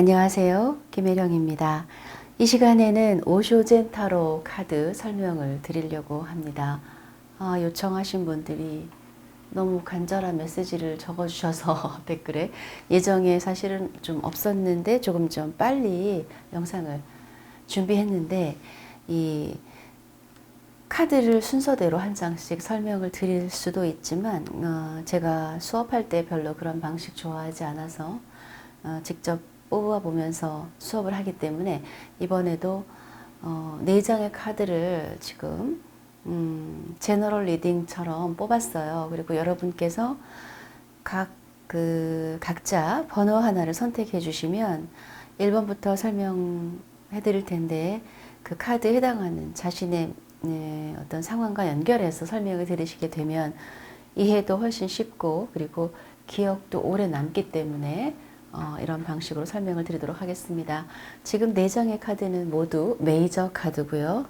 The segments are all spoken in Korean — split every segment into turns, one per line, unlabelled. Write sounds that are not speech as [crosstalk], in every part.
안녕하세요. 김혜령입니다. 이 시간에는 오쇼젠 타로 카드 설명을 드리려고 합니다. 아, 요청하신 분들이 너무 간절한 메시지를 적어주셔서 [laughs] 댓글에 예정에 사실은 좀 없었는데 조금 좀 빨리 영상을 준비했는데 이 카드를 순서대로 한 장씩 설명을 드릴 수도 있지만 어, 제가 수업할 때 별로 그런 방식 좋아하지 않아서 어, 직접 뽑아 보면서 수업을 하기 때문에 이번에도 어, 네 장의 카드를 지금 음, 제너럴 리딩처럼 뽑았어요. 그리고 여러분께서 각 그 각자 번호 하나를 선택해 주시면 1번부터 설명해 드릴 텐데 그 카드에 해당하는 자신의 네, 어떤 상황과 연결해서 설명을 들으시게 되면 이해도 훨씬 쉽고 그리고 기억도 오래 남기 때문에 어, 이런 방식으로 설명을 드리도록 하겠습니다. 지금 네 장의 카드는 모두 메이저 카드고요.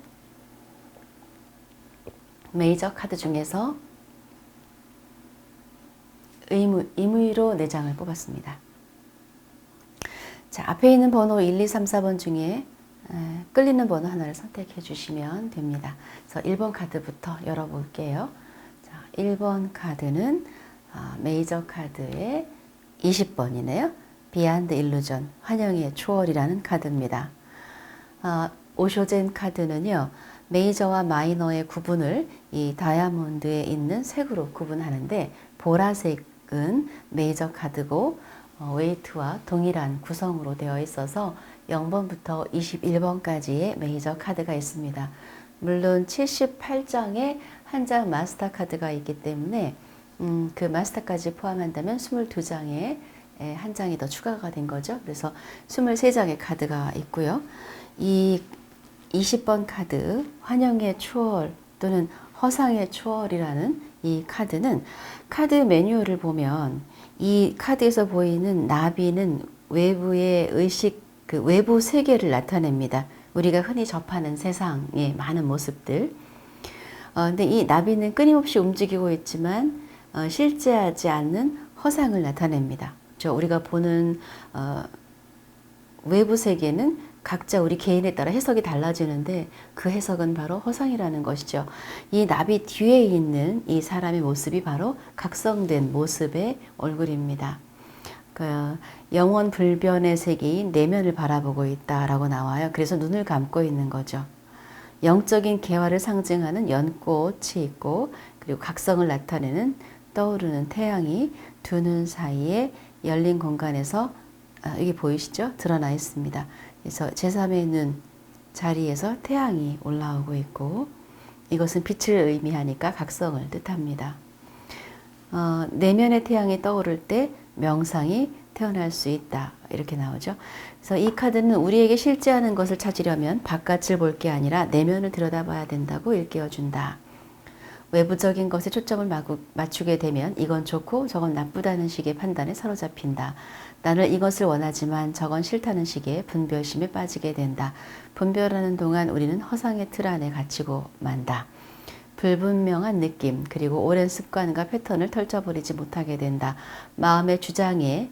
메이저 카드 중에서 의무, 임의로 네 장을 뽑았습니다. 자, 앞에 있는 번호 1, 2, 3, 4번 중에 에, 끌리는 번호 하나를 선택해 주시면 됩니다. 그래서 1번 카드부터 열어볼게요. 자, 1번 카드는 아, 메이저 카드의 20번이네요. 비안드 일루전, 환영의 초월이라는 카드입니다. 아, 오쇼젠 카드는요, 메이저와 마이너의 구분을 이 다이아몬드에 있는 색으로 구분하는데, 보라색은 메이저 카드고, 어, 웨이트와 동일한 구성으로 되어 있어서 0번부터 21번까지의 메이저 카드가 있습니다. 물론 78장에 한 장 마스터 카드가 있기 때문에 음, 그 마스터까지 포함한다면 22장에 한 장이 더 추가가 된 거죠. 그래서 23장의 카드가 있고요. 이 20번 카드 환영의 추월 또는 허상의 추월이라는 이 카드는 카드 매뉴얼을 보면 이 카드에서 보이는 나비는 외부의 의식 그 외부 세계를 나타냅니다. 우리가 흔히 접하는 세상의 많은 모습들. 어, 근데 이 나비는 끊임없이 움직이고 있지만 어, 실제하지 않는 허상을 나타냅니다. 저 우리가 보는 어, 외부 세계는 각자 우리 개인에 따라 해석이 달라지는데 그 해석은 바로 허상이라는 것이죠. 이 나비 뒤에 있는 이 사람의 모습이 바로 각성된 모습의 얼굴입니다. 그 영원 불변의 세계인 내면을 바라보고 있다라고 나와요. 그래서 눈을 감고 있는 거죠. 영적인 개화를 상징하는 연꽃이 있고 그리고 각성을 나타내는 떠오르는 태양이 두 눈 사이에 열린 공간에서 아, 여기 보이시죠? 드러나 있습니다. 그래서 제3의 눈 자리에서 태양이 올라오고 있고 이것은 빛을 의미하니까 각성을 뜻합니다. 어, 내면의 태양이 떠오를 때 명상이 태어날 수 있다. 이렇게 나오죠. 그래서 이 카드는 우리에게 실제하는 것을 찾으려면 바깥을 볼 게 아니라 내면을 들여다봐야 된다고 일깨워준다. 외부적인 것에 초점을 맞추게 되면 이건 좋고 저건 나쁘다는 식의 판단에 사로잡힌다. 나는 이것을 원하지만 저건 싫다는 식의 분별심에 빠지게 된다. 분별하는 동안 우리는 허상의 틀 안에 갇히고 만다. 불분명한 느낌 그리고 오랜 습관과 패턴을 털쳐버리지 못하게 된다. 마음의 주장에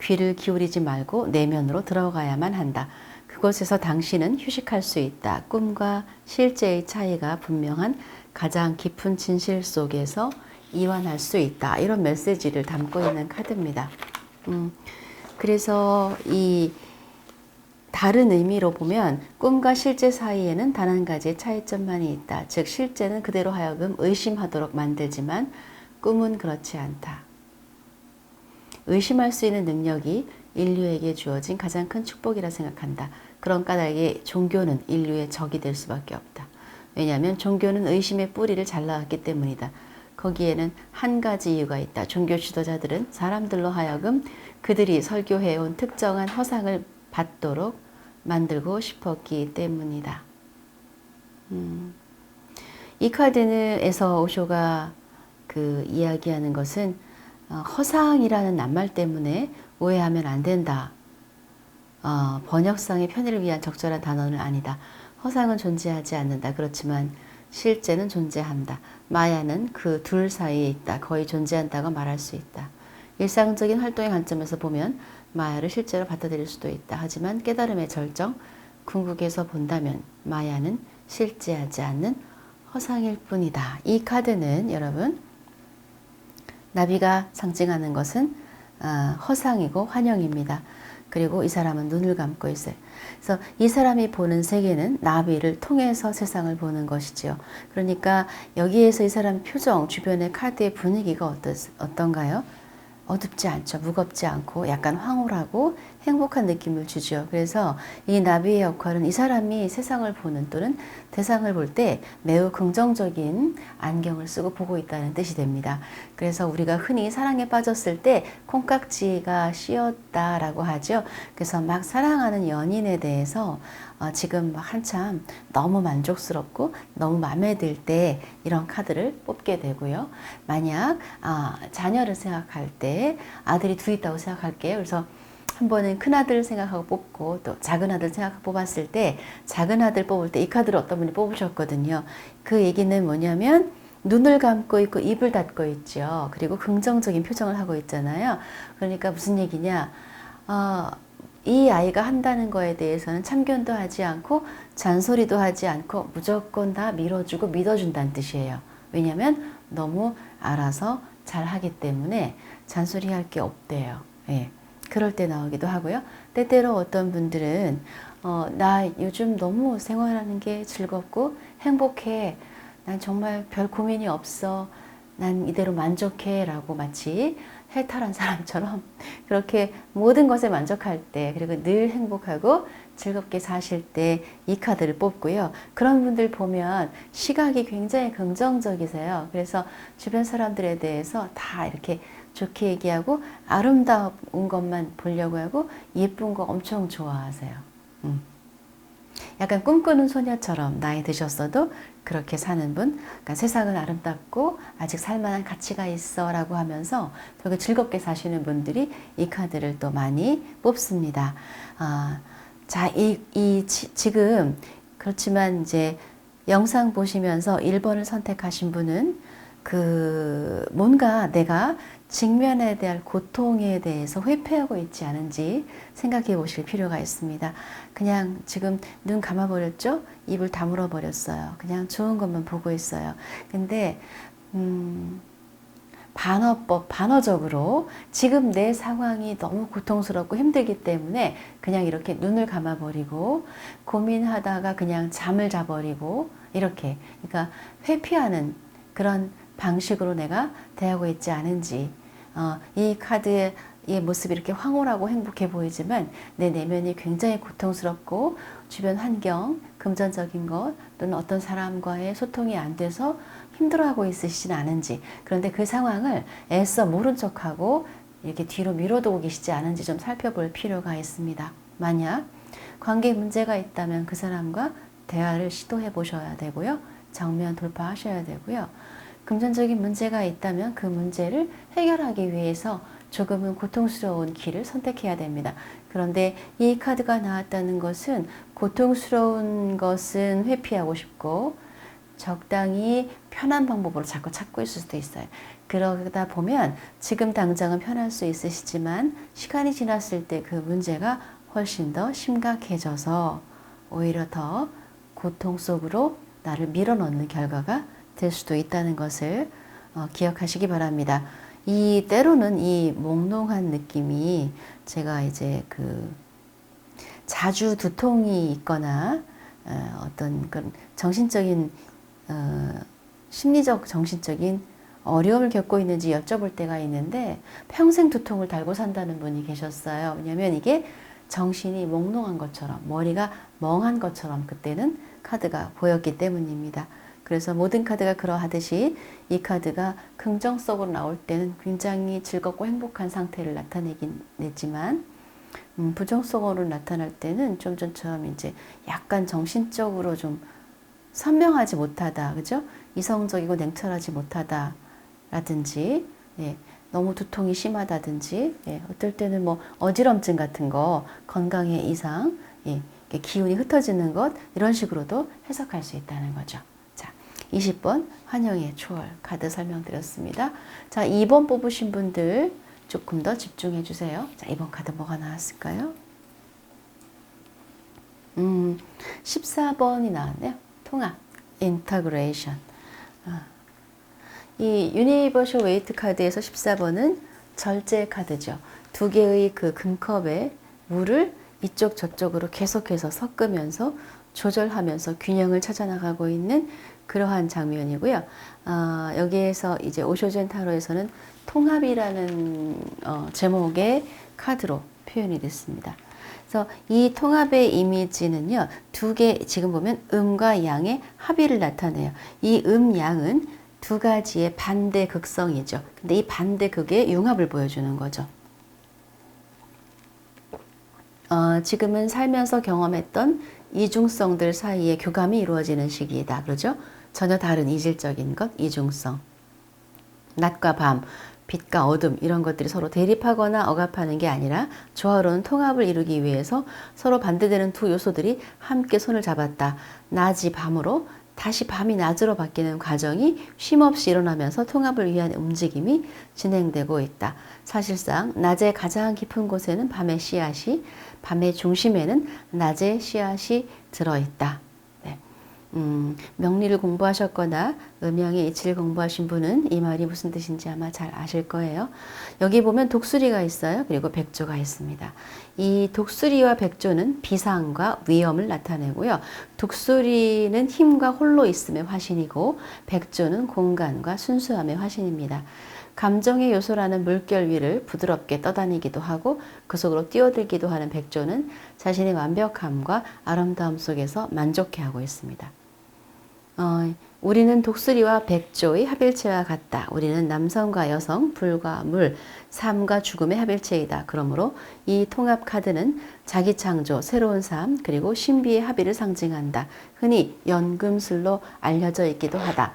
귀를 기울이지 말고 내면으로 들어가야만 한다. 그곳에서 당신은 휴식할 수 있다. 꿈과 실제의 차이가 분명한 가장 깊은 진실 속에서 이완할 수 있다. 이런 메시지를 담고 있는 카드입니다. 음, 그래서 이 다른 의미로 보면 꿈과 실제 사이에는 단 한 가지의 차이점만이 있다. 즉 실제는 그대로 하여금 의심하도록 만들지만 꿈은 그렇지 않다. 의심할 수 있는 능력이 인류에게 주어진 가장 큰 축복이라 생각한다. 그런 까닭에 종교는 인류의 적이 될 수밖에 없다. 왜냐하면 종교는 의심의 뿌리를 잘라왔기 때문이다. 거기에는 한 가지 이유가 있다. 종교 지도자들은 사람들로 하여금 그들이 설교해온 특정한 허상을 받도록 만들고 싶었기 때문이다. 음. 이 카드에서 오쇼가 그 이야기하는 것은 어, 허상이라는 낱말 때문에 오해하면 안 된다. 어, 번역상의 편의를 위한 적절한 단어는 아니다. 허상은 존재하지 않는다. 그렇지만 실제는 존재한다. 마야는 그 둘 사이에 있다. 거의 존재한다고 말할 수 있다. 일상적인 활동의 관점에서 보면 마야를 실제로 받아들일 수도 있다. 하지만 깨달음의 절정, 궁극에서 본다면 마야는 실제하지 않는 허상일 뿐이다. 이 카드는 여러분 나비가 상징하는 것은 아, 허상이고 환영입니다. 그리고 이 사람은 눈을 감고 있어요. 그래서 이 사람이 보는 세계는 나비를 통해서 세상을 보는 것이지요. 그러니까 여기에서 이 사람 표정, 주변의 카드의 분위기가 어떠, 어떤가요? 어둡지 않죠. 무겁지 않고 약간 황홀하고 행복한 느낌을 주죠. 그래서 이 나비의 역할은 이 사람이 세상을 보는 또는 대상을 볼 때 매우 긍정적인 안경을 쓰고 보고 있다는 뜻이 됩니다. 그래서 우리가 흔히 사랑에 빠졌을 때 콩깍지가 씌었다라고 하죠. 그래서 막 사랑하는 연인에 대해서 어, 지금 막 한참 너무 만족스럽고 너무 마음에 들 때 이런 카드를 뽑게 되고요. 만약 아, 자녀를 생각할 때 아들이 둘 있다고 생각할게요. 그래서 한 번은 큰 아들 생각하고 뽑고 또 작은 아들 생각하고 뽑았을 때 작은 아들 뽑을 때 이 카드를 어떤 분이 뽑으셨거든요. 그 얘기는 뭐냐면 눈을 감고 있고 입을 닫고 있죠. 그리고 긍정적인 표정을 하고 있잖아요. 그러니까 무슨 얘기냐? 어, 이 아이가 한다는 거에 대해서는 참견도 하지 않고 잔소리도 하지 않고 무조건 다 밀어주고 믿어준다는 뜻이에요. 왜냐하면 너무 알아서 잘 하기 때문에 잔소리 할 게 없대요. 예. 그럴 때 나오기도 하고요. 때때로 어떤 분들은 어, 나 요즘 너무 생활하는 게 즐겁고 행복해. 난 정말 별 고민이 없어. 난 이대로 만족해. 라고 마치 해탈한 사람처럼 [laughs] 그렇게 모든 것에 만족할 때 그리고 늘 행복하고 즐겁게 사실 때 이 카드를 뽑고요. 그런 분들 보면 시각이 굉장히 긍정적이세요. 그래서 주변 사람들에 대해서 다 이렇게 좋게 얘기하고 아름다운 것만 보려고 하고 예쁜 거 엄청 좋아하세요. 음. 약간 꿈꾸는 소녀처럼 나이 드셨어도 그렇게 사는 분, 그러니까 세상은 아름답고 아직 살만한 가치가 있어 라고 하면서 되게 즐겁게 사시는 분들이 이 카드를 또 많이 뽑습니다. 아, 자, 이, 이 지, 지금 그렇지만 이제 영상 보시면서 1번을 선택하신 분은 그 뭔가 내가 직면에 대한 고통에 대해서 회피하고 있지 않은지 생각해 보실 필요가 있습니다. 그냥 지금 눈 감아 버렸죠? 입을 다물어 버렸어요. 그냥 좋은 것만 보고 있어요. 근데, 음, 반어법, 반어적으로 지금 내 상황이 너무 고통스럽고 힘들기 때문에 그냥 이렇게 눈을 감아버리고 고민하다가 그냥 잠을 자버리고 이렇게. 그러니까 회피하는 그런 방식으로 내가 대하고 있지 않은지 어, 이 카드의 이 모습이 이렇게 황홀하고 행복해 보이지만 내 내면이 굉장히 고통스럽고 주변 환경, 금전적인 것 또는 어떤 사람과의 소통이 안 돼서 힘들어하고 있으시진 않은지 그런데 그 상황을 애써 모른 척하고 이렇게 뒤로 밀어두고 계시지 않은지 좀 살펴볼 필요가 있습니다. 만약 관계 문제가 있다면 그 사람과 대화를 시도해 보셔야 되고요. 정면 돌파하셔야 되고요. 금전적인 문제가 있다면 그 문제를 해결하기 위해서 조금은 고통스러운 길을 선택해야 됩니다. 그런데 이 카드가 나왔다는 것은 고통스러운 것은 회피하고 싶고 적당히 편한 방법으로 자꾸 찾고 있을 수도 있어요. 그러다 보면 지금 당장은 편할 수 있으시지만 시간이 지났을 때 그 문제가 훨씬 더 심각해져서 오히려 더 고통 속으로 나를 밀어넣는 결과가 될 수도 있다는 것을 어, 기억하시기 바랍니다. 이 때로는 이 몽롱한 느낌이 제가 이제 그 자주 두통이 있거나 어, 어떤 그런 정신적인 어, 심리적 정신적인 어려움을 겪고 있는지 여쭤볼 때가 있는데 평생 두통을 달고 산다는 분이 계셨어요. 왜냐하면 이게 정신이 몽롱한 것처럼 머리가 멍한 것처럼 그때는 카드가 보였기 때문입니다. 그래서 모든 카드가 그러하듯이 이 카드가 긍정적으로 나올 때는 굉장히 즐겁고 행복한 상태를 나타내긴 내지만 음, 부정적으로 나타날 때는 좀 전처럼 이제 약간 정신적으로 좀 선명하지 못하다, 그죠? 이성적이고 냉철하지 못하다, 라든지, 예, 너무 두통이 심하다든지, 예, 어떨 때는 뭐 어지럼증 같은 거, 건강에 이상, 예, 기운이 흩어지는 것, 이런 식으로도 해석할 수 있다는 거죠. 20번 환영의 초월 카드 설명드렸습니다. 자, 2번 뽑으신 분들 조금 더 집중해 주세요. 자, 이번 카드 뭐가 나왔을까요? 음, 14번이 나왔네요. 통합, 인터그레이션. 아, 이 유니버셜 웨이트 카드에서 14번은 절제 카드죠. 두 개의 그 금컵에 물을 이쪽 저쪽으로 계속해서 섞으면서 조절하면서 균형을 찾아 나가고 있는 그러한 장면이고요. 아, 여기에서 이제 오쇼젠 타로에서는 통합이라는 어, 제목의 카드로 표현이 됐습니다. 그래서 이 통합의 이미지는요, 두 개, 지금 보면 음과 양의 합의를 나타내요. 이 음, 양은 두 가지의 반대 극성이죠. 근데 이 반대 극의 융합을 보여주는 거죠. 어, 지금은 살면서 경험했던 이중성들 사이에 교감이 이루어지는 시기이다. 그러죠? 전혀 다른 이질적인 것, 이중성. 낮과 밤, 빛과 어둠 이런 것들이 서로 대립하거나 억압하는 게 아니라 조화로운 통합을 이루기 위해서 서로 반대되는 두 요소들이 함께 손을 잡았다. 낮이 밤으로 다시 밤이 낮으로 바뀌는 과정이 쉼없이 일어나면서 통합을 위한 움직임이 진행되고 있다. 사실상 낮의 가장 깊은 곳에는 밤의 씨앗이, 밤의 중심에는 낮의 씨앗이 들어있다. 네. 음, 명리를 공부하셨거나 음양의 이치를 공부하신 분은 이 말이 무슨 뜻인지 아마 잘 아실 거예요. 여기 보면 독수리가 있어요. 그리고 백조가 있습니다. 이 독수리와 백조는 비상과 위험을 나타내고요. 독수리는 힘과 홀로 있음의 화신이고 백조는 공간과 순수함의 화신입니다. 감정의 요소라는 물결 위를 부드럽게 떠다니기도 하고 그 속으로 뛰어들기도 하는 백조는 자신의 완벽함과 아름다움 속에서 만족해하고 있습니다. 어, 우리는 독수리와 백조의 합일체와 같다. 우리는 남성과 여성, 불과 물, 삶과 죽음의 합일체이다. 그러므로 이 통합 카드는 자기 창조, 새로운 삶, 그리고 신비의 합의를 상징한다. 흔히 연금술로 알려져 있기도 하다.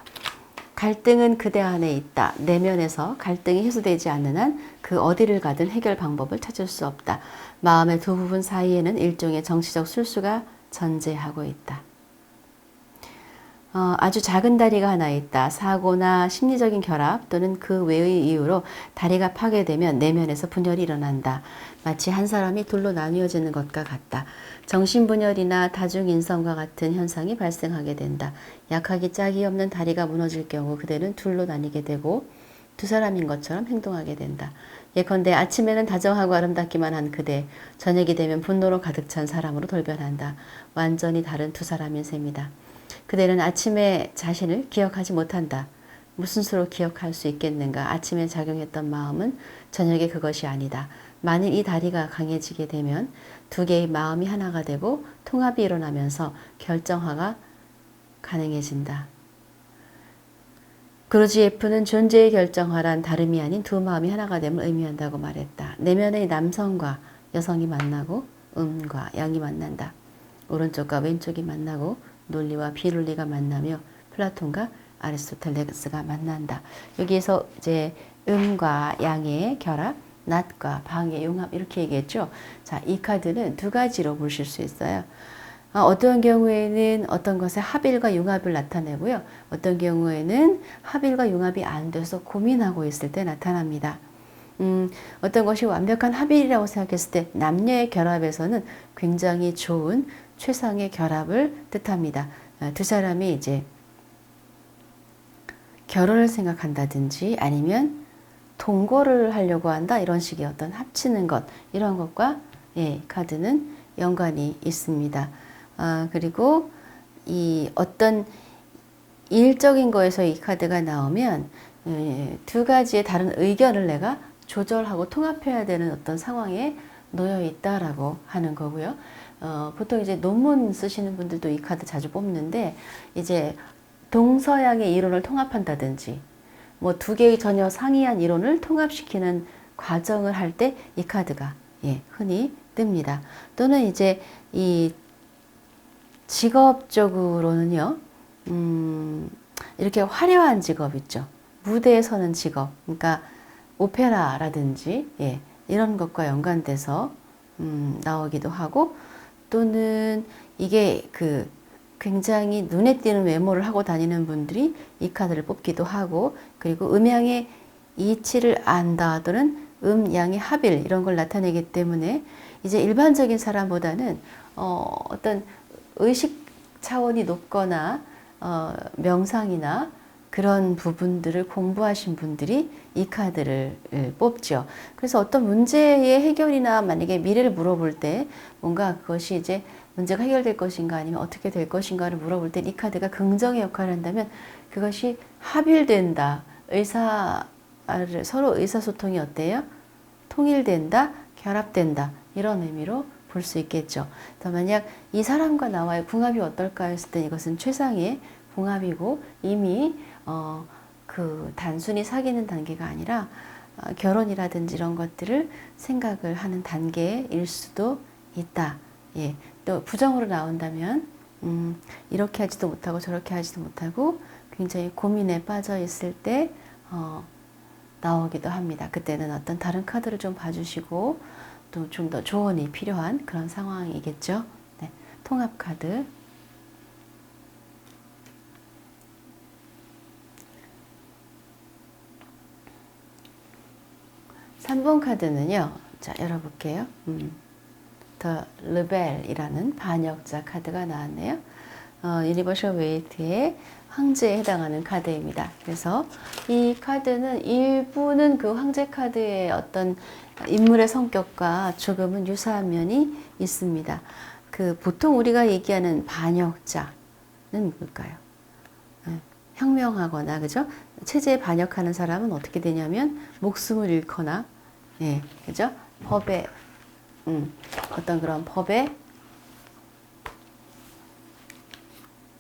갈등은 그대 안에 있다. 내면에서 갈등이 해소되지 않는 한 그 어디를 가든 해결 방법을 찾을 수 없다. 마음의 두 부분 사이에는 일종의 정치적 술수가 존재하고 있다. 어, 아주 작은 다리가 하나 있다. 사고나 심리적인 결합 또는 그 외의 이유로 다리가 파괴되면 내면에서 분열이 일어난다. 마치 한 사람이 둘로 나뉘어지는 것과 같다. 정신분열이나 다중인성과 같은 현상이 발생하게 된다. 약하기 짝이 없는 다리가 무너질 경우 그대는 둘로 나뉘게 되고 두 사람인 것처럼 행동하게 된다. 예컨대 아침에는 다정하고 아름답기만 한 그대, 저녁이 되면 분노로 가득 찬 사람으로 돌변한다. 완전히 다른 두 사람인 셈이다. 그대는 아침에 자신을 기억하지 못한다. 무슨 수로 기억할 수 있겠는가? 아침에 작용했던 마음은 저녁에 그것이 아니다. 만일 이 다리가 강해지게 되면 두 개의 마음이 하나가 되고 통합이 일어나면서 결정화가 가능해진다. 그루지에프는 존재의 결정화란 다름이 아닌 두 마음이 하나가 됨을 의미한다고 말했다. 내면의 남성과 여성이 만나고 음과 양이 만난다. 오른쪽과 왼쪽이 만나고 논리와 비논리가 만나며 플라톤과 아리스토텔레스가 만난다. 여기에서 이제 음과 양의 결합, 낮과 방의 융합 이렇게 얘기했죠. 자, 이 카드는 두 가지로 보실 수 있어요. 어, 어떤 경우에는 어떤 것의 합일과 융합을 나타내고요. 어떤 경우에는 합일과 융합이 안 돼서 고민하고 있을 때 나타납니다. 음, 어떤 것이 완벽한 합일이라고 생각했을 때 남녀의 결합에서는 굉장히 좋은 최상의 결합을 뜻합니다. 어, 두 사람이 이제 결혼을 생각한다든지 아니면 동거를 하려고 한다 이런 식의 어떤 합치는 것 이런 것과 예, 카드는 연관이 있습니다. 아, 그리고 이 어떤 일적인 거에서 이 카드가 나오면 예, 두 가지의 다른 의견을 내가 조절하고 통합해야 되는 어떤 상황에 놓여 있다라고 하는 거고요. 어, 보통 이제 논문 쓰시는 분들도 이 카드 자주 뽑는데 이제 동서양의 이론을 통합한다든지 뭐 두 개의 전혀 상이한 이론을 통합시키는 과정을 할 때 이 카드가 예, 흔히 뜹니다. 또는 이제 이 직업적으로는요, 음, 이렇게 화려한 직업 있죠. 무대에 서는 직업. 그러니까 오페라라든지, 예, 이런 것과 연관돼서, 음, 나오기도 하고, 또는 이게 그 굉장히 눈에 띄는 외모를 하고 다니는 분들이 이 카드를 뽑기도 하고 그리고 음양의 이치를 안다 또는 음, 양의 합일 이런 걸 나타내기 때문에 이제 일반적인 사람보다는 어, 어떤 의식 차원이 높거나 어, 명상이나 그런 부분들을 공부하신 분들이 이 카드를 예, 뽑죠. 그래서 어떤 문제의 해결이나 만약에 미래를 물어볼 때 뭔가 그것이 이제 문제가 해결될 것인가 아니면 어떻게 될 것인가를 물어볼 때 이 카드가 긍정의 역할을 한다면 그것이 합일된다. 의사 서로 의사소통이 어때요? 통일된다, 결합된다 이런 의미로 볼 수 있겠죠. 또 만약 이 사람과 나와의 궁합이 어떨까 했을 때 이것은 최상의 궁합이고 이미 어, 그 단순히 사귀는 단계가 아니라 어, 결혼이라든지 이런 것들을 생각을 하는 단계일 수도 있다. 예. 또 부정으로 나온다면 음, 이렇게 하지도 못하고 저렇게 하지도 못하고 굉장히 고민에 빠져 있을 때 어, 나오기도 합니다. 그때는 어떤 다른 카드를 좀 봐주시고 또 좀 더 조언이 필요한 그런 상황이겠죠. 네, 통합 카드. 3번 카드는요. 자, 열어볼게요. 음, 더 르벨이라는 반역자 카드가 나왔네요. 어, 유니버셜 웨이트의 황제에 해당하는 카드입니다. 그래서 이 카드는 일부는 그 황제 카드의 어떤 인물의 성격과 조금은 유사한 면이 있습니다. 그 보통 우리가 얘기하는 반역자는 뭘까요? 네, 혁명하거나 그죠? 체제에 반역하는 사람은 어떻게 되냐면 목숨을 잃거나 예, 그죠? 법에 음, 어떤 그런 법에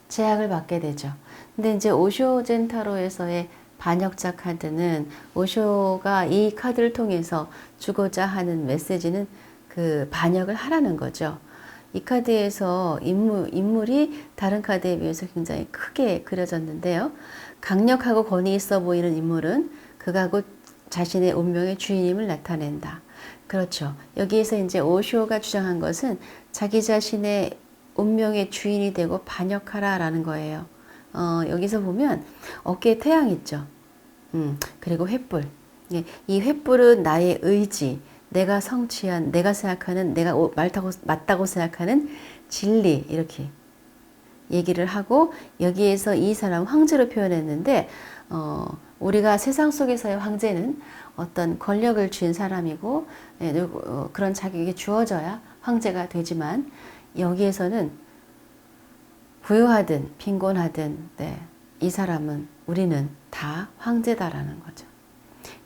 제약을 받게 되죠. 근데 이제 오쇼 젠타로에서의 반역자 카드는 오쇼가 이 카드를 통해서 주고자 하는 메시지는 그 반역을 하라는 거죠. 이 카드에서 인물, 인물이 다른 카드에 비해서 굉장히 크게 그려졌는데요. 강력하고 권위 있어 보이는 인물은 그가 곧 자신의 운명의 주인임을 나타낸다. 그렇죠. 여기에서 이제 오쇼가 주장한 것은 자기 자신의 운명의 주인이 되고 반역하라라는 거예요. 어, 여기서 보면 어깨에 태양 있죠. 음, 그리고 횃불. 예, 이 횃불은 나의 의지, 내가 성취한, 내가 생각하는, 내가 맞다고, 맞다고 생각하는 진리, 이렇게 얘기를 하고, 여기에서 이 사람 황제로 표현했는데, 어, 우리가 세상 속에서의 황제는 어떤 권력을 쥔 사람이고, 예, 어, 그런 자격이 주어져야 황제가 되지만, 여기에서는 부유하든 빈곤하든 네, 이 사람은 우리는 다 황제다라는 거죠.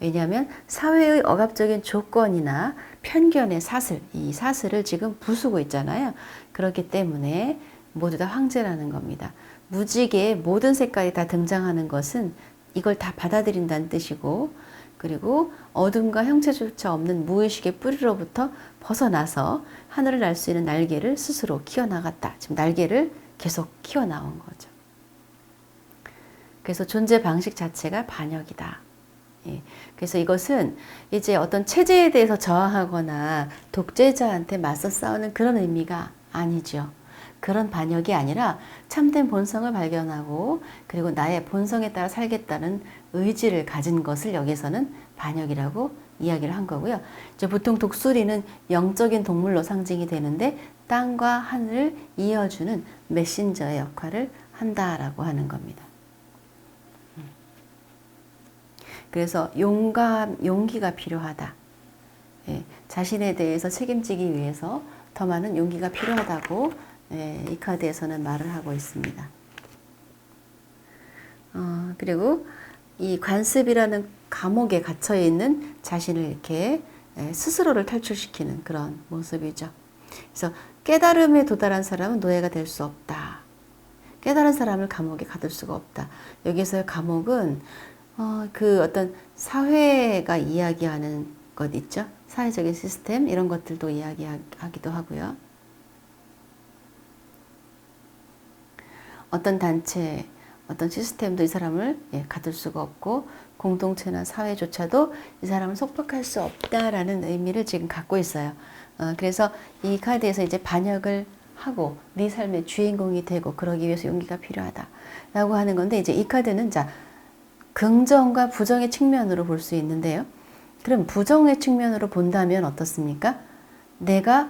왜냐하면 사회의 억압적인 조건이나 편견의 사슬, 이 사슬을 지금 부수고 있잖아요. 그렇기 때문에 모두 다 황제라는 겁니다. 무지개의 모든 색깔이 다 등장하는 것은 이걸 다 받아들인다는 뜻이고, 그리고 어둠과 형체조차 없는 무의식의 뿌리로부터 벗어나서 하늘을 날 수 있는 날개를 스스로 키워나갔다. 지금 날개를 계속 키워나온 거죠. 그래서 존재 방식 자체가 반역이다. 예. 그래서 이것은 이제 어떤 체제에 대해서 저항하거나 독재자한테 맞서 싸우는 그런 의미가 아니죠. 그런 반역이 아니라 참된 본성을 발견하고 그리고 나의 본성에 따라 살겠다는 의지를 가진 것을 여기서는 반역이라고 이야기를 한 거고요. 이제 보통 독수리는 영적인 동물로 상징이 되는데 땅과 하늘을 이어주는 메신저의 역할을 한다라고 하는 겁니다. 음. 그래서 용감, 용기가 필요하다. 예, 자신에 대해서 책임지기 위해서 더 많은 용기가 필요하다고 예, 이 카드에서는 말을 하고 있습니다. 어, 그리고 이 관습이라는 감옥에 갇혀 있는 자신을 이렇게 예, 스스로를 탈출시키는 그런 모습이죠. 그래서 깨달음에 도달한 사람은 노예가 될 수 없다. 깨달은 사람을 감옥에 가둘 수가 없다. 여기서의 감옥은 어, 그 어떤 사회가 이야기하는 것 있죠. 사회적인 시스템 이런 것들도 이야기하기도 하고요. 어떤 단체, 어떤 시스템도 이 사람을 예, 가둘 수가 없고 공동체나 사회조차도 이 사람을 속박할 수 없다라는 의미를 지금 갖고 있어요. 어, 그래서 이 카드에서 이제 반역을 하고 네 삶의 주인공이 되고 그러기 위해서 용기가 필요하다라고 하는 건데 이제 이 카드는 자 긍정과 부정의 측면으로 볼 수 있는데요. 그럼 부정의 측면으로 본다면 어떻습니까? 내가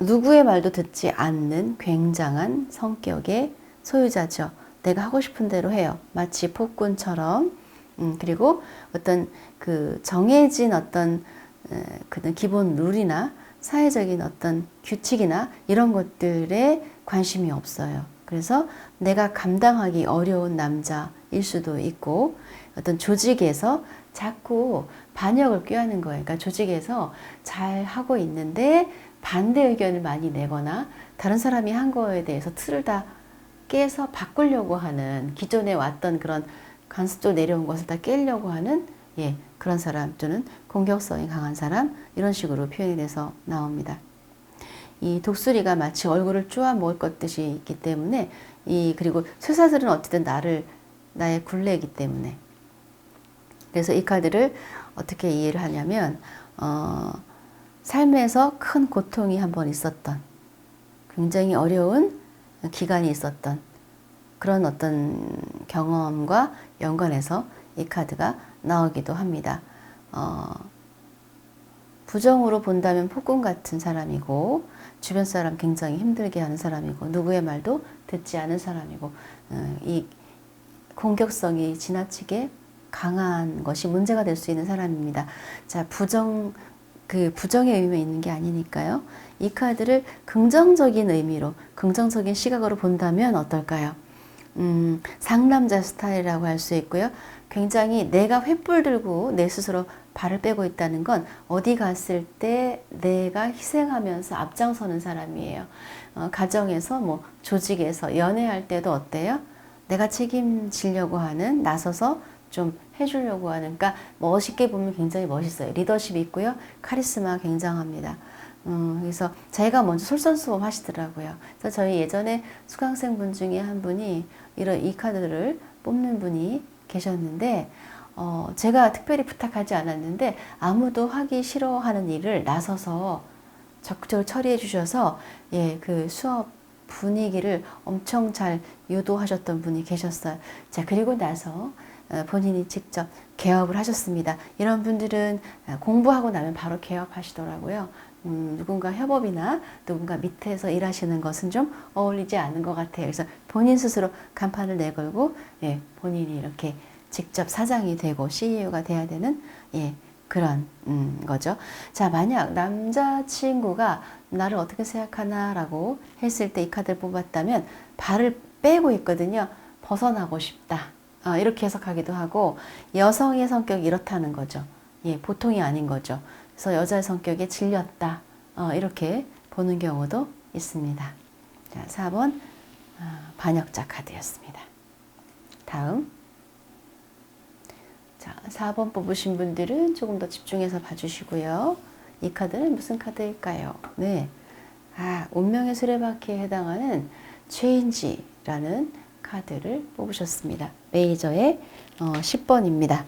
누구의 말도 듣지 않는 굉장한 성격의 소유자죠. 내가 하고 싶은 대로 해요. 마치 폭군처럼. 음, 그리고 어떤 그 정해진 어떤 에, 그런 기본 룰이나 사회적인 어떤 규칙이나 이런 것들에 관심이 없어요. 그래서 내가 감당하기 어려운 남자일 수도 있고 어떤 조직에서 자꾸 반역을 꾀하는 거예요. 그러니까 조직에서 잘 하고 있는데 반대 의견을 많이 내거나 다른 사람이 한 거에 대해서 틀을 다 깨서 바꾸려고 하는 기존에 왔던 그런 관습적으로 내려온 것을 다 깨려고 하는 예, 그런 사람 또는 공격성이 강한 사람 이런 식으로 표현이 돼서 나옵니다. 이 독수리가 마치 얼굴을 쪼아 먹을 것 듯이 있기 때문에 이 그리고 쇠사슬은 어쨌든 나를 나의 굴레이기 때문에 그래서 이 카드를 어떻게 이해를 하냐면 어, 삶에서 큰 고통이 한 번 있었던 굉장히 어려운 기간이 있었던 그런 어떤 경험과 연관해서 이 카드가 나오기도 합니다. 어, 부정으로 본다면 폭군 같은 사람이고 주변 사람 굉장히 힘들게 하는 사람이고 누구의 말도 듣지 않은 사람이고 어, 이 공격성이 지나치게 강한 것이 문제가 될 수 있는 사람입니다. 자, 부정 그 부정의 의미가 있는 게 아니니까요. 이 카드를 긍정적인 의미로 긍정적인 시각으로 본다면 어떨까요? 음, 상남자 스타일이라고 할 수 있고요. 굉장히 내가 횃불 들고 내 스스로 발을 빼고 있다는 건 어디 갔을 때 내가 희생하면서 앞장서는 사람이에요. 어, 가정에서 뭐 조직에서 연애할 때도 어때요? 내가 책임지려고 하는 나서서 좀 해주려고 하는 그러니까 멋있게 보면 굉장히 멋있어요. 리더십 있고요. 카리스마 굉장합니다. 음, 그래서 자기가 먼저 솔선수범 하시더라고요. 그래서 저희 예전에 수강생분 중에 한 분이 이런 이 카드를 뽑는 분이 계셨는데 어, 제가 특별히 부탁하지 않았는데 아무도 하기 싫어하는 일을 나서서 적극적으로 처리해 주셔서 예, 그 수업 분위기를 엄청 잘 유도하셨던 분이 계셨어요. 자, 그리고 나서 어, 본인이 직접 개업을 하셨습니다. 이런 분들은 어, 공부하고 나면 바로 개업하시더라고요. 음, 누군가 협업이나 누군가 밑에서 일하시는 것은 좀 어울리지 않는 것 같아요. 그래서 본인 스스로 간판을 내걸고 예, 본인이 이렇게 직접 사장이 되고 CEO가 돼야 되는 예, 그런 음, 거죠. 자, 만약 남자친구가 나를 어떻게 생각하나라고 했을 때 이 카드를 뽑았다면 발을 빼고 있거든요. 벗어나고 싶다. 어, 이렇게 해석하기도 하고 여성의 성격이 이렇다는 거죠. 예, 보통이 아닌 거죠. 그래서 여자의 성격에 질렸다. 어, 이렇게 보는 경우도 있습니다. 자, 4번 어, 반역자 카드였습니다. 다음 자, 4번 뽑으신 분들은 조금 더 집중해서 봐주시고요. 이 카드는 무슨 카드일까요? 네. 아, 운명의 수레바퀴에 해당하는 체인지라는 카드를 뽑으셨습니다. 메이저의 어, 10번입니다.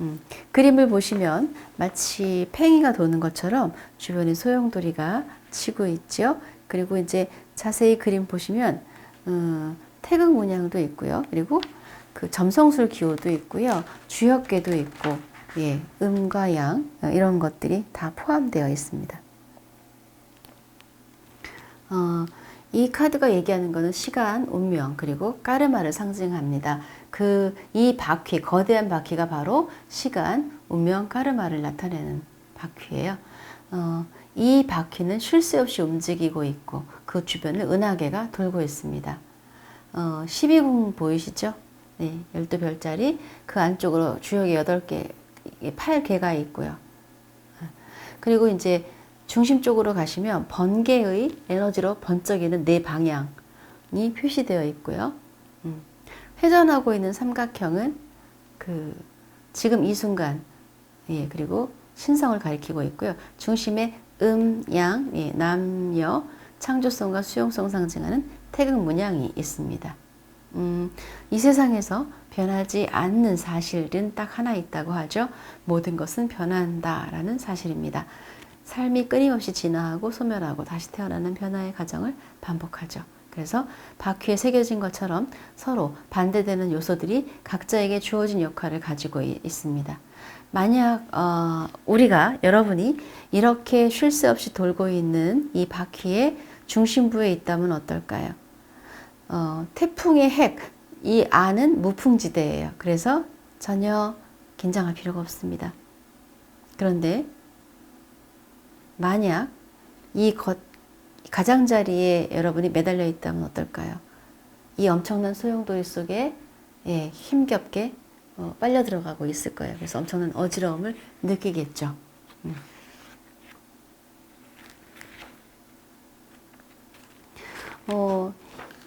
음, 그림을 보시면 마치 팽이가 도는 것처럼 주변에 소용돌이가 치고 있죠. 그리고 이제 자세히 그림 보시면 음, 태극 문양도 있고요. 그리고 그 점성술 기호도 있고요. 주역계도 있고, 예, 음과 양 이런 것들이 다 포함되어 있습니다. 어, 이 카드가 얘기하는 것은 시간, 운명, 그리고 까르마를 상징합니다. 그, 이 바퀴, 거대한 바퀴가 바로 시간, 운명, 까르마를 나타내는 바퀴예요. 어, 이 바퀴는 쉴 새 없이 움직이고 있고, 그 주변을 은하계가 돌고 있습니다. 어, 12궁 보이시죠? 네, 12별짜리 그 안쪽으로 주역이 8개, 8개가 있고요. 그리고 이제 중심 쪽으로 가시면 번개의 에너지로 번쩍이는 네 방향이 표시되어 있고요. 음. 회전하고 있는 삼각형은 그 지금 이 순간 예 그리고 신성을 가리키고 있고요. 중심에 음, 양, 예, 남녀, 창조성과 수용성 상징하는 태극 문양이 있습니다. 음, 이 세상에서 변하지 않는 사실은 딱 하나 있다고 하죠. 모든 것은 변한다라는 사실입니다. 삶이 끊임없이 진화하고 소멸하고 다시 태어나는 변화의 과정을 반복하죠. 그래서 바퀴에 새겨진 것처럼 서로 반대되는 요소들이 각자에게 주어진 역할을 가지고 있습니다. 만약 어, 우리가 여러분이 이렇게 쉴 새 없이 돌고 있는 이 바퀴의 중심부에 있다면 어떨까요? 어, 태풍의 핵, 이 안은 무풍지대예요. 그래서 전혀 긴장할 필요가 없습니다. 그런데 만약 이 것, 가장자리에 여러분이 매달려 있다면 어떨까요? 이 엄청난 소용돌이 속에 예, 힘겹게 어, 빨려 들어가고 있을 거예요. 그래서 엄청난 어지러움을 느끼겠죠. 음. 어,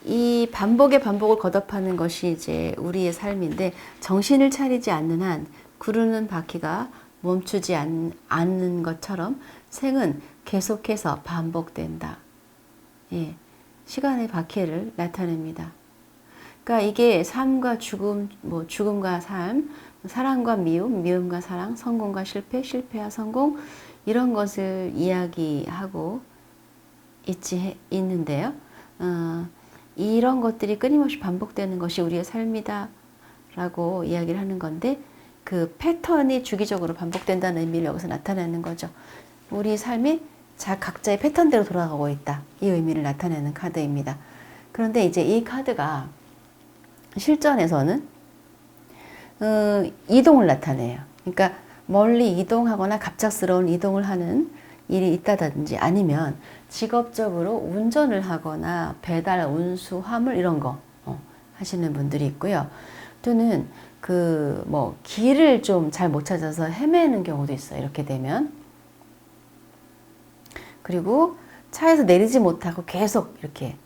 이 반복의 반복을 거듭하는 것이 이제 우리의 삶인데 정신을 차리지 않는 한 구르는 바퀴가 멈추지 않, 않는 것처럼 생은 계속해서 반복된다. 예, 시간의 바퀴를 나타냅니다. 그러니까 이게 삶과 죽음, 뭐 죽음과 삶, 사랑과 미움, 미움과 사랑, 성공과 실패, 실패와 성공 이런 것을 이야기하고 있지 있는데요. 어, 이런 것들이 끊임없이 반복되는 것이 우리의 삶이다라고 이야기를 하는 건데 그 패턴이 주기적으로 반복된다는 의미를 여기서 나타내는 거죠. 우리 삶이 자 각자의 패턴대로 돌아가고 있다. 이 의미를 나타내는 카드입니다. 그런데 이제 이 카드가 실전에서는 어, 이동을 나타내요. 그러니까 멀리 이동하거나 갑작스러운 이동을 하는 일이 있다든지 아니면 직업적으로 운전을 하거나 배달, 운수, 화물 이런 거 어, 하시는 분들이 있고요. 또는 그 뭐 길을 좀 잘 못 찾아서 헤매는 경우도 있어요. 이렇게 되면 그리고 차에서 내리지 못하고 계속 이렇게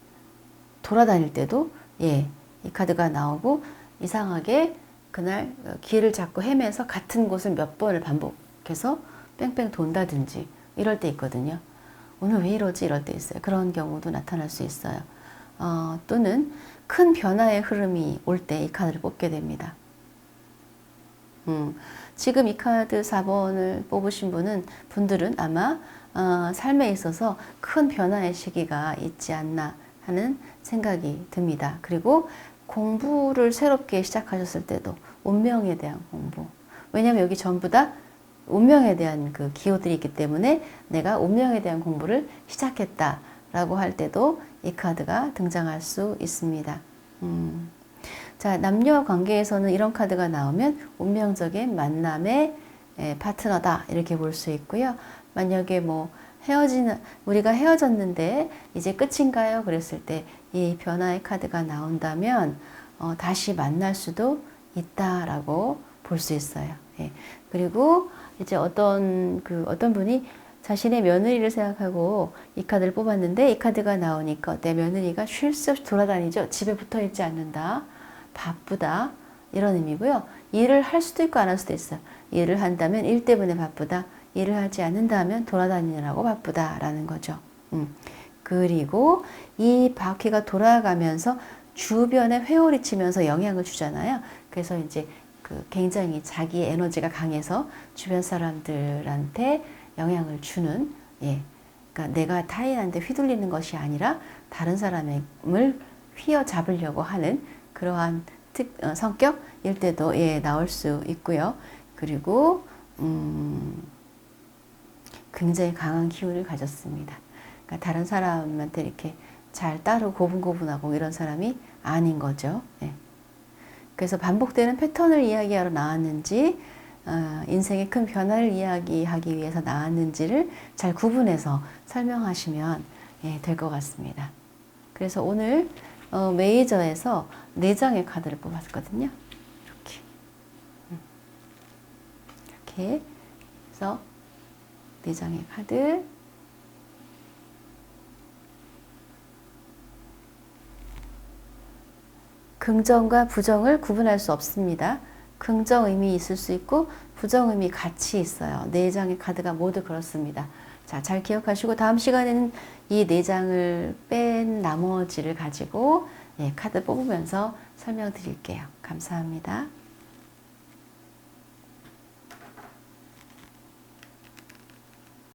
돌아다닐 때도 예, 이 카드가 나오고 이상하게 그날 길을 잡고 헤매서 같은 곳을 몇 번을 반복해서 뺑뺑 돈다든지 이럴 때 있거든요. 오늘 왜 이러지? 이럴 때 있어요. 그런 경우도 나타날 수 있어요. 어, 또는 큰 변화의 흐름이 올 때 이 카드를 뽑게 됩니다. 음, 지금 이 카드 4번을 뽑으신 분은 분들은 아마 어, 삶에 있어서 큰 변화의 시기가 있지 않나 하는 생각이 듭니다. 그리고 공부를 새롭게 시작하셨을 때도 운명에 대한 공부. 왜냐하면 여기 전부 다 운명에 대한 그 기호들이 있기 때문에 내가 운명에 대한 공부를 시작했다라고 할 때도 이 카드가 등장할 수 있습니다. 음. 자, 남녀 관계에서는 이런 카드가 나오면 운명적인 만남의 파트너다 이렇게 볼 수 있고요. 만약에 뭐 헤어진 우리가 헤어졌는데 이제 끝인가요? 그랬을 때 이 변화의 카드가 나온다면 어, 다시 만날 수도 있다라고 볼 수 있어요. 예. 그리고 이제 어떤 그 어떤 분이 자신의 며느리를 생각하고 이 카드를 뽑았는데 이 카드가 나오니까 내 며느리가 쉴 새 없이 돌아다니죠. 집에 붙어 있지 않는다. 바쁘다. 이런 의미고요. 일을 할 수도 있고 안 할 수도 있어요. 일을 한다면 일 때문에 바쁘다. 일을 하지 않는다면 돌아다니느라고 바쁘다라는 거죠. 음. 그리고 이 바퀴가 돌아가면서 주변에 회오리 치면서 영향을 주잖아요. 그래서 이제 그 굉장히 자기 에너지가 강해서 주변 사람들한테 영향을 주는 예. 그러니까 내가 타인한테 휘둘리는 것이 아니라 다른 사람을 휘어 잡으려고 하는 그러한 특, 어, 성격일 때도 예, 나올 수 있고요. 그리고 음, 굉장히 강한 기운을 가졌습니다. 그러니까 다른 사람한테 이렇게 잘 따로 고분고분하고 이런 사람이 아닌 거죠. 예. 그래서 반복되는 패턴을 이야기하러 나왔는지 어, 인생의 큰 변화를 이야기하기 위해서 나왔는지를 잘 구분해서 설명하시면 예, 될것 같습니다. 그래서 오늘 어, 메이저에서 네 장의 카드를 뽑았거든요. 이렇게 음. 이렇게 그래서 네 장의 카드 긍정과 부정을 구분할 수 없습니다. 긍정 의미 있을 수 있고 부정 의미 같이 있어요. 네 장의 카드가 모두 그렇습니다. 자, 잘 기억하시고 다음 시간에는 이 네 장을 뺀 나머지를 가지고 예, 카드 뽑으면서 설명드릴게요. 감사합니다.